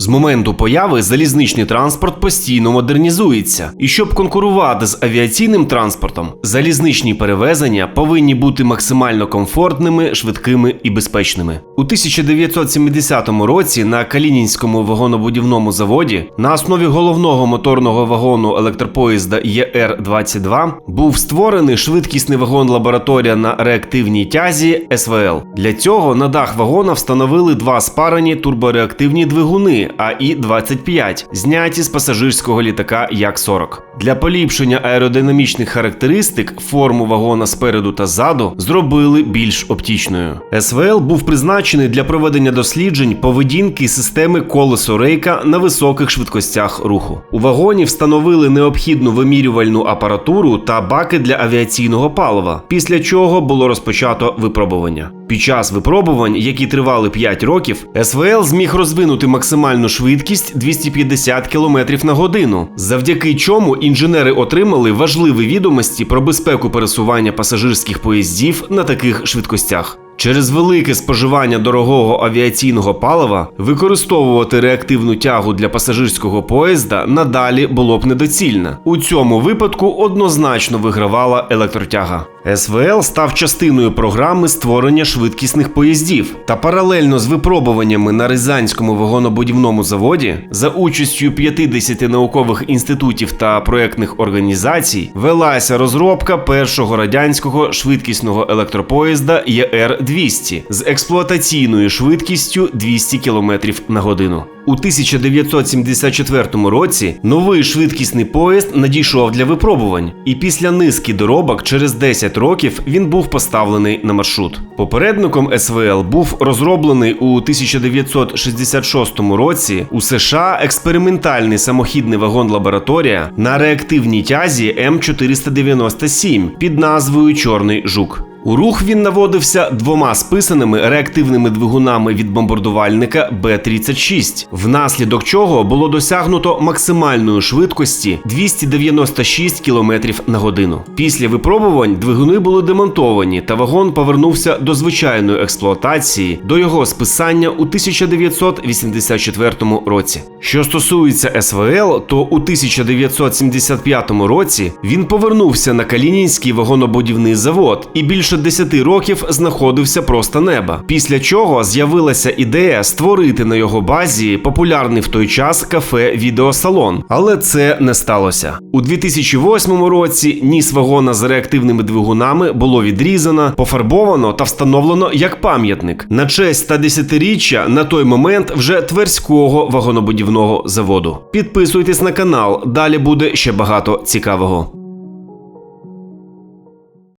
З моменту появи залізничний транспорт постійно модернізується, і щоб конкурувати з авіаційним транспортом, залізничні перевезення повинні бути максимально комфортними, швидкими і безпечними. У 1970 році на Калінінському вагонобудівному заводі на основі головного моторного вагону електропоїзда ЄР-22 був створений швидкісний вагон-лабораторія на реактивній тязі СВЛ. Для цього на дах вагона встановили два спарені турбореактивні двигуни АІ-25, зняті з пасажирського літака Як-40. Для поліпшення аеродинамічних характеристик форму вагона спереду та ззаду зробили більш оптічною. СВЛ був призначений для проведення досліджень поведінки системи колесо рейка на високих швидкостях руху. У вагоні встановили необхідну вимірювальну апаратуру та баки для авіаційного палива, після чого було розпочато випробування. Під час випробувань, які тривали 5 років, СВЛ зміг розвинути максимальну швидкість 250 км на годину, завдяки чому інженери отримали важливі відомості про безпеку пересування пасажирських поїздів на таких швидкостях. Через велике споживання дорогого авіаційного палива використовувати реактивну тягу для пасажирського поїзда надалі було б недоцільно. У цьому випадку однозначно вигравала електротяга. СВЛ став частиною програми створення швидкісних поїздів та паралельно з випробуваннями на Рязанському вагонобудівному заводі за участю 50 наукових інститутів та проектних організацій велася розробка першого радянського швидкісного електропоїзда ЄР-200 з експлуатаційною швидкістю 200 км на годину. У 1974 році новий швидкісний поїзд надійшов для випробувань, і після низки доробок через 10 років він був поставлений на маршрут. Попередником СВЛ був розроблений у 1966 році у США експериментальний самохідний вагон-лабораторія на реактивній тязі М497 під назвою Чорний жук. У рух він наводився двома списаними реактивними двигунами від бомбардувальника Б-36, внаслідок чого було досягнуто максимальної швидкості 296 км на годину. Після випробувань двигуни були демонтовані, та вагон повернувся до звичайної експлуатації до його списання у 1984 році. Що стосується СВЛ, то у 1975 році він повернувся на Калінінський вагонобудівний завод і більше 10 років знаходився просто неба. Після чого з'явилася ідея створити на його базі популярний в той час кафе відеосалон, але це не сталося. У 2008 році ніс вагона з реактивними двигунами було відрізано, пофарбовано та встановлено як пам'ятник на честь 110-річчя на той момент вже Тверського вагонобудівного заводу. Підписуйтесь на канал, далі буде ще багато цікавого.